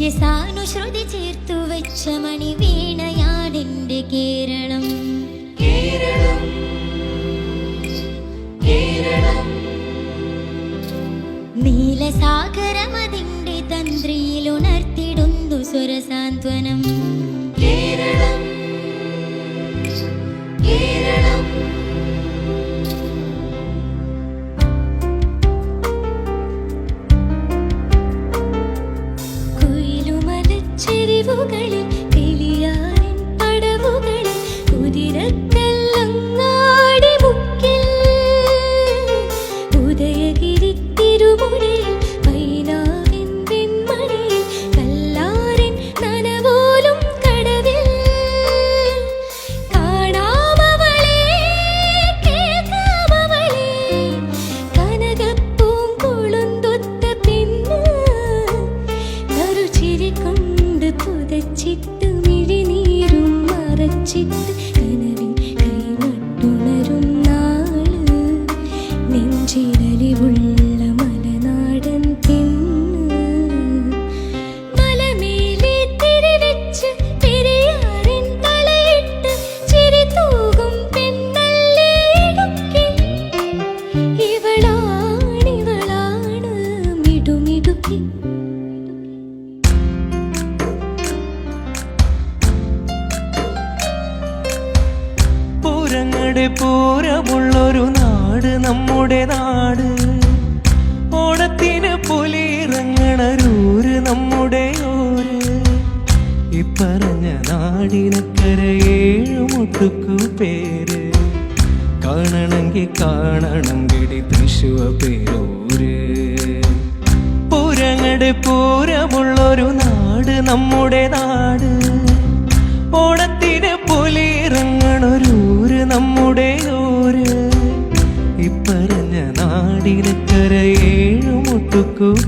നിത്യസാനുശ്രുതി ചേർത്തു വെച്ച മണി വീണയാടിന്റെ കേരളം കേരളം കേരളം നീലസാഗരമതിന്റെ തന്ത്രിയിൽ ഉണർത്തിടുന്നു സ്വരസാന്ത്വനം 记得。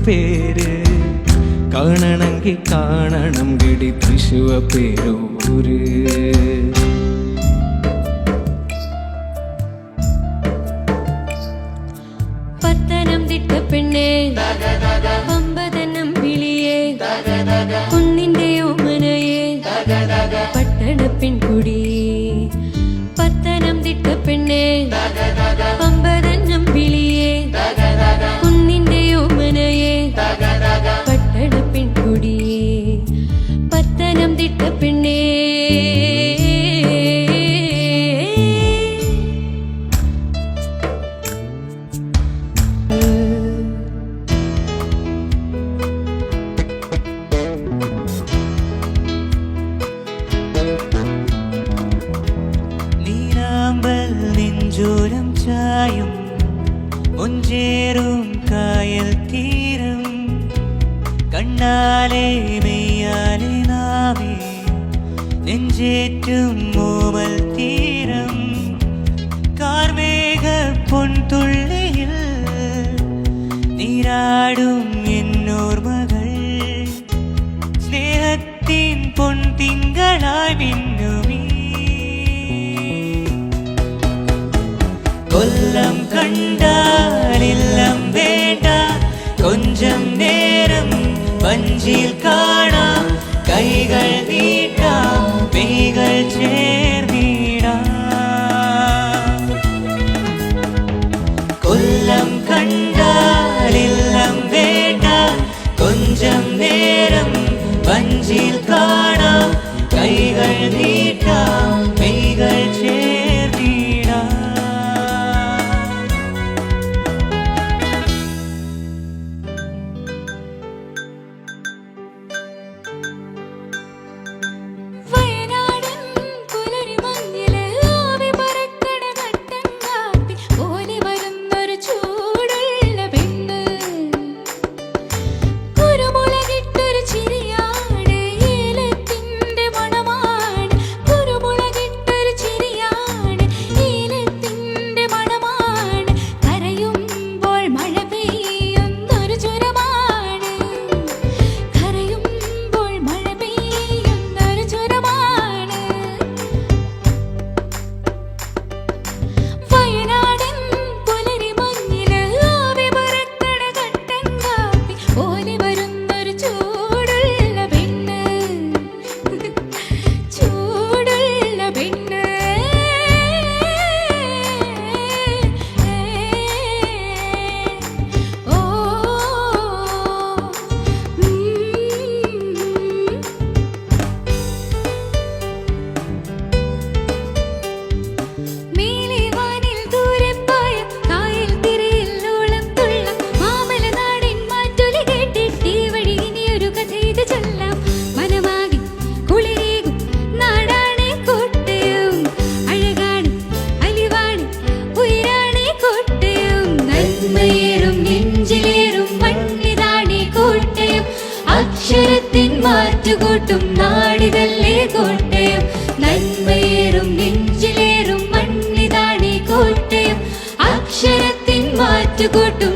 പേര്. കാണണമെങ്കിൽ കാണണം കിടി തൃശുവ പേരൂര്. പത്തനംതിട്ട പെണ്ണേ പമ്പതനം വിളിയേ കുന്നിന്റെ പെണ്ണേ. നീരാമ്പൽ നെഞ്ചോരം ചായും കായൽ തീരം കണ്ണാലെ மிஞ்சேற்றும் மோவல் தீரம். கார்மேக பொன் துள்ளியில் நீராடும் என்னோர் மகள். ஸ்நேகத்தின் பொன் திங்களாய் மின்னுமே. கொல்லம் கண்டால் இல்லம் வேண்டா. கொஞ்சம் நேரம் வஞ்சில் നാടിതല്ലേ കോട്ടയം. നന്മയേറും നെഞ്ചിലേറും മണ്ണിതാണി കോട്ടയം. അക്ഷരത്തിൻ മാറ്റുകൂട്ടും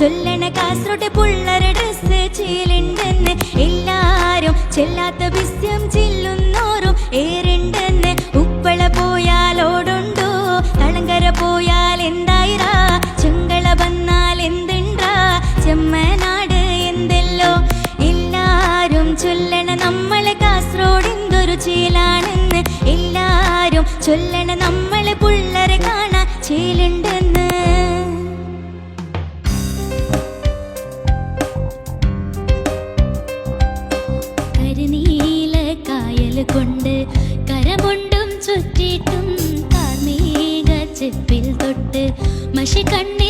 ചൊല്ലണ കാസറോട്ടെ പുള്ളര ഡ്രസ് ചീലുണ്ടെന്ന് എല്ലാരും ചെല്ലാത്ത വിസ്യം ചെല്ലുന്നോറും ഏറുണ്ടെന്ന് ഉപ്പള പോയാൽ ഓടുണ്ടോ തളങ്കര പോയാൽ എന്തായിരാ? ചെങ്കള വന്നാൽ എന്തുണ്ടാ? ചെമ്മനാട് എന്തെല്ലോ? എല്ലാരും ചൊല്ലണ നമ്മളെ കാസറോട് എന്തൊരു ചീലാണെന്ന് എല്ലാരും ചൊല്ലണ നമ്മളെ പുള്ളരെ കാണാൻ ചീലുണ്ട് మనిషి కన్నే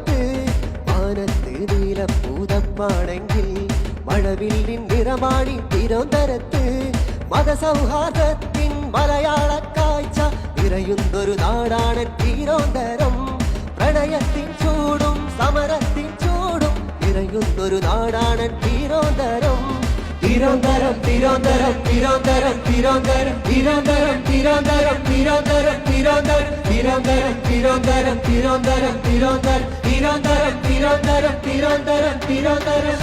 மணங்கில் மழவில்லின் நிறமாடி திறந்தரத்து மத சௌഹാർദ്ദത്തിൻ മലയാള കാഴ്ച നിറയുന്നൊരു നാടാണ് തിരോന്തരം പ്രണയത്തിൻ ചൂടും സമരത്തിൻ ചൂടും നിറയുന്നൊരു നാടാണ് തിരോന്തരം തിരുവനന്തപുരം തിരുവനന്തപുരം തിരുവനന്തപുരം തിരുവനന്തപുരം തിരുവനന്തപുരം തിരുവനന്തപുരം തിരുവനന്തപുരം തിരുവനന്തപുരം തിരുവനന്തപുരം തിരുവനന്തപുരം തിരുവനന്തപുരം തിരുവനന്തപുരം തിരുവനന്തപുരം തിരുവനന്തപുരം തിരുവനന്തപുരം തിരുവനന്തപുരം